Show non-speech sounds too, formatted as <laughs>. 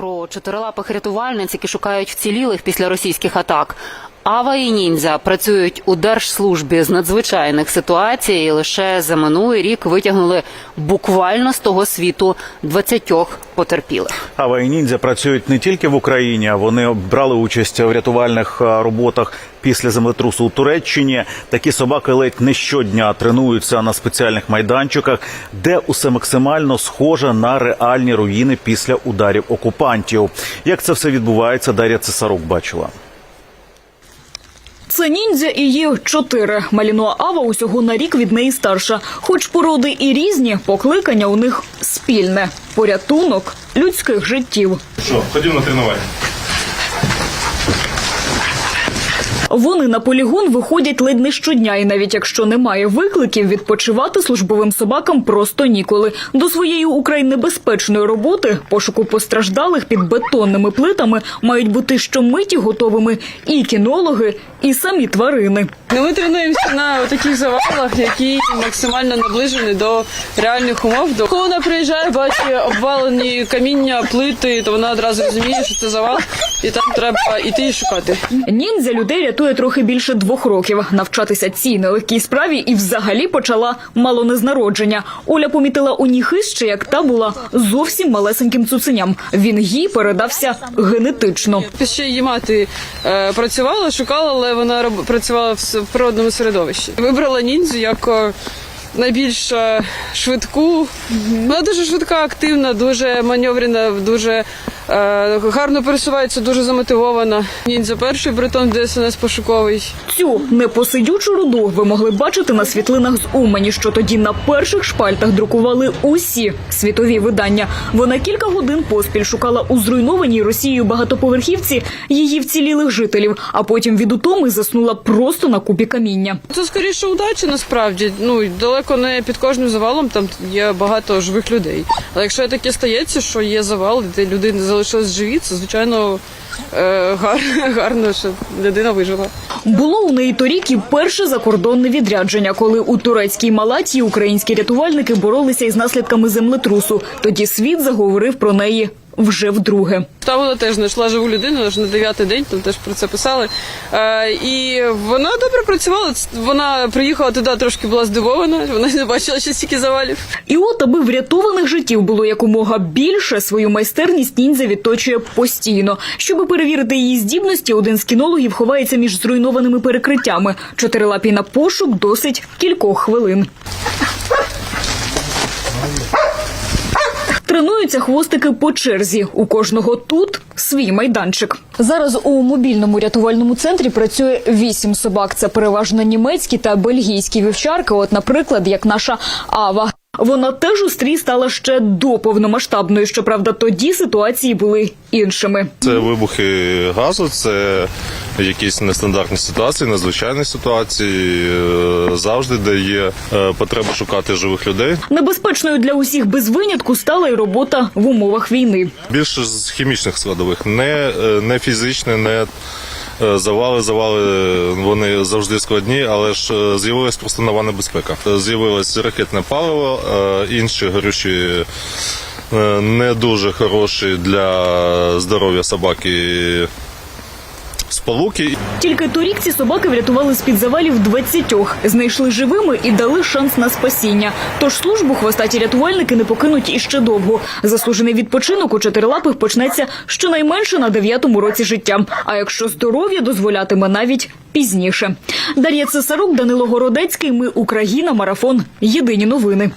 про чотирилапих рятувальниць, які шукають вцілілих після російських атак. Ава і ніндзя працюють у держслужбі з надзвичайних ситуацій і лише за минулий рік витягнули буквально з того світу 20 потерпілих. Ава і ніндзя працюють не тільки в Україні, а вони брали участь у рятувальних е, роботах після землетрусу у Туреччині. Такі собаки ледь не щодня тренуються на спеціальних майданчиках, де усе максимально схоже на реальні руїни після ударів окупантів. Як це все відбувається, Дар'я Цесарук бачила. Це ніндзя і її чотири. Маліно Ава усього на рік від неї старша. Хоч породи і різні, покликання у них спільне порятунок людських життів. Що, ходімо на тренування. Вони на полігон виходять ледь не щодня, і навіть якщо немає викликів, відпочивати службовим собакам просто ніколи. До своєї украй небезпечної роботи пошуку постраждалих під бетонними плитами мають бути щомиті готовими і кінологи, і самі тварини. Ну, ми тренуємося на таких завалах, які максимально наближені до реальних умов. До коли вона приїжджає, бачить обвалені каміння, плити, то вона одразу розуміє, що це завал, і там треба іти і шукати. Ніндзя людей рятує трохи більше двох років. Навчатися цій нелегкій справі і взагалі почала мало не з народження. Оля помітила у ній хист, ще як та була зовсім малесеньким цуценям. Він їй передався генетично. Ще її мати е, працювала, шукала, але вона роб... працювала в, в природному середовищі. Вибрала ніндзю як е, найбільш е, швидку. Вона дуже швидка, активна, дуже маневрена, дуже гарно пересувається, дуже замотивована. Ніндзя перший бретон ДСНС пошуковий. Цю непосидючу руду ви могли бачити на світлинах з Умані, що тоді на перших шпальтах друкували усі світові видання. Вона кілька годин поспіль шукала у зруйнованій Росією багатоповерхівці її вцілілих жителів, а потім від утоми заснула просто на купі каміння. Це скоріше удача насправді. Ну далеко не під кожним завалом там є багато живих людей. Але якщо таке стається, що є завал, де люди не залишились живі, це звичайно <laughs> гарно, що людина вижила. Було у неї торік і перше закордонне відрядження, коли у турецькій Малатії українські рятувальники боролися із наслідками землетрусу. Тоді світ заговорив про неї вже вдруге. Там вона теж знайшла живу людину, аж на дев'ятий день, там теж про це писали. Е, і вона добре працювала. Вона приїхала туди, трошки була здивована. Вона не бачила ще стільки завалів. І от, аби врятованих життів було якомога більше, свою майстерність ніндзя відточує постійно. Щоби перевірити її здібності, один з кінологів ховається між зруйнованими перекриттями. Чотирилапій на пошук досить кількох хвилин. Тренуються хвостики по черзі. У кожного тут свій майданчик. Зараз у мобільному рятувальному центрі працює вісім собак. Це переважно німецькі та бельгійські вівчарки. От, наприклад, як наша Ава. Вона теж у стрій стала ще до повномасштабної. Щоправда, тоді ситуації були іншими. Це вибухи газу, це якісь нестандартні ситуації, надзвичайні ситуації. Е, Завжди, де є е, потреба шукати живих людей. Небезпечною для усіх без винятку стала й робота в умовах війни. Більше з хімічних складових, не, е, не фізичне, не завали. Завали е, вони завжди складні, але ж е, з'явилась просто нова небезпека. Е, З'явилось ракетне паливо, е, інші горючі. е, Не дуже хороші для здоров'я собаки сполуки. Тільки торік ці собаки врятували з-під завалів 20, знайшли живими і дали шанс на спасіння. Тож службу хвостаті рятувальники не покинуть іще довго. Заслужений відпочинок у чотирилапих почнеться щонайменше на дев'ятому році життя. А якщо здоров'я дозволятиме, навіть пізніше. Дар'я Цесарук, Данило Городецький. Ми Україна. Марафон. Єдині новини.